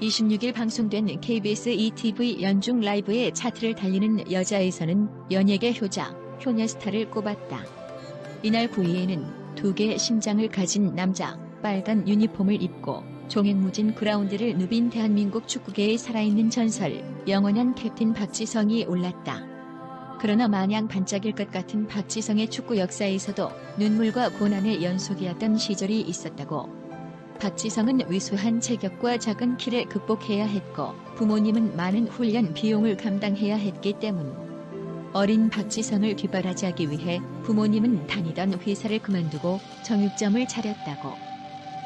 26일 방송된 KBS ETV 연중 라이브의 차트를 달리는 여자에서는 연예계 효자, 효녀스타를 꼽았다. 이날 9위에는 두 개의 심장을 가진 남자, 빨간 유니폼을 입고 종횡무진 그라운드를 누빈 대한민국 축구계의 살아있는 전설, 영원한 캡틴 박지성이 올랐다. 그러나 마냥 반짝일 것 같은 박지성의 축구 역사에서도 눈물과 고난의 연속이었던 시절이 있었다고. 박지성은 위수한 체격과 작은 키를 극복해야 했고 부모님은 많은 훈련 비용을 감당해야 했기 때문. 어린 박지성을 뒷바라지하기 위해 부모님은 다니던 회사를 그만두고 정육점을 차렸다고.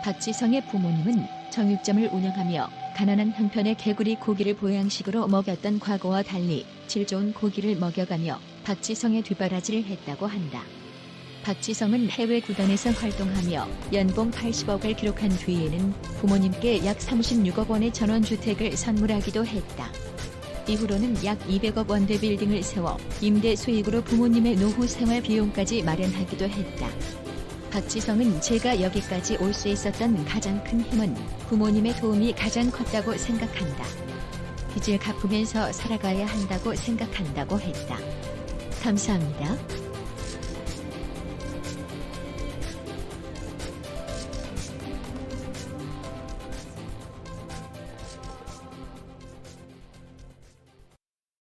박지성의 부모님은 정육점을 운영하며 가난한 형편의 개구리 고기를 보양식으로 먹였던 과거와 달리 질 좋은 고기를 먹여가며 박지성의 뒷바라지를 했다고 한다. 박지성은 해외 구단에서 활동하며 연봉 80억을 기록한 뒤에는 부모님께 약 36억 원의 전원주택을 선물하기도 했다. 이후로는 약 200억 원대 빌딩을 세워 임대 수익으로 부모님의 노후 생활 비용까지 마련하기도 했다. 박지성은 제가 여기까지 올 수 있었던 가장 큰 힘은 부모님의 도움이 가장 컸다고 생각한다. 빚을 갚으면서 살아가야 한다고 생각한다고 했다. 감사합니다.